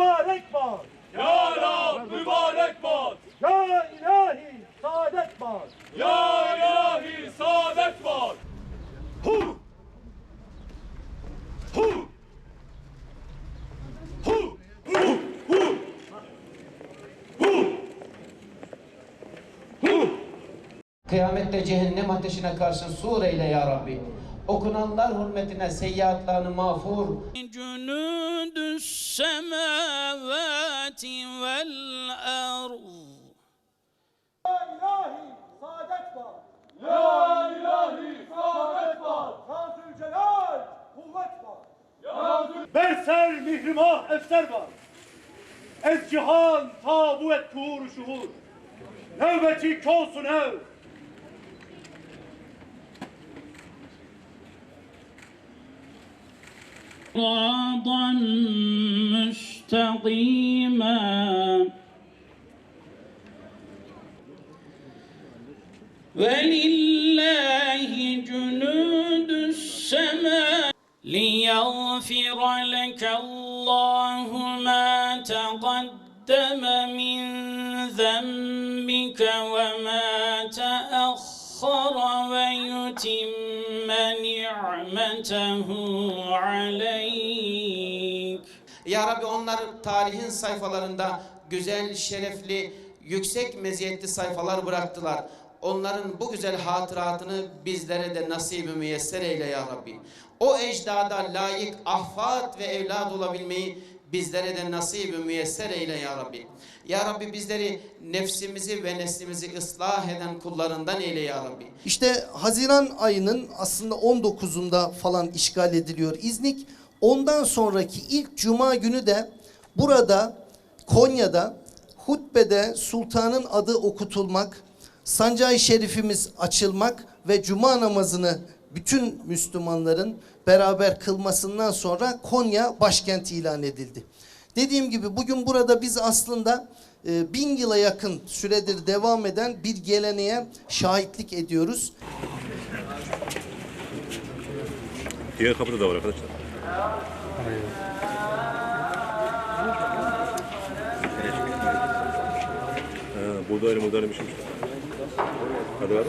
mübarek bad. Ya Rab mübarek bad. Ya ilahi saadet bad. Ya ilahi saadet bad. Hu! Hu! Hu! Hu! Hu! Hu! Hu! Kıyamette cehennem ateşine karşı sur eyle ya Rabbi. Okunanlar hürmetine seyyiatlarını mağfur. Cünüdüs semavati vel arz. La var. La mihrimah efser var. Ez cihan tabu et tuğur şuhur. Növbeti kolsun ev. صراطا مستقيما. ولله جنود السماء. ليغفر لك الله ما تقدم من ذنبك وما تأخر ويتم نعمته عليك Ya Rabbi onların tarihin sayfalarında güzel, şerefli, yüksek meziyetli sayfalar bıraktılar. Onların bu güzel hatıratını bizlere de nasibi müyesser eyle ya Rabbi. O ecdada layık ahfat ve evlad olabilmeyi bizlere de nasibi müyesser eyle ya Rabbi. Ya Rabbi bizleri nefsimizi ve neslimizi ıslah eden kullarından eyle ya Rabbi. İşte Haziran ayının aslında 19'unda falan işgal ediliyor İznik. Ondan sonraki ilk cuma günü de burada Konya'da hutbede sultanın adı okutulmak, sancağı şerifimiz açılmak ve cuma namazını bütün Müslümanların beraber kılmasından sonra Konya başkent ilan edildi. Dediğim gibi bugün burada biz aslında e, bin yıla yakın süredir devam eden bir geleneğe şahitlik ediyoruz. Diğer kapıda da var arkadaşlar. Buğdaylı buğdaylı bir şeymiş. Hadi var.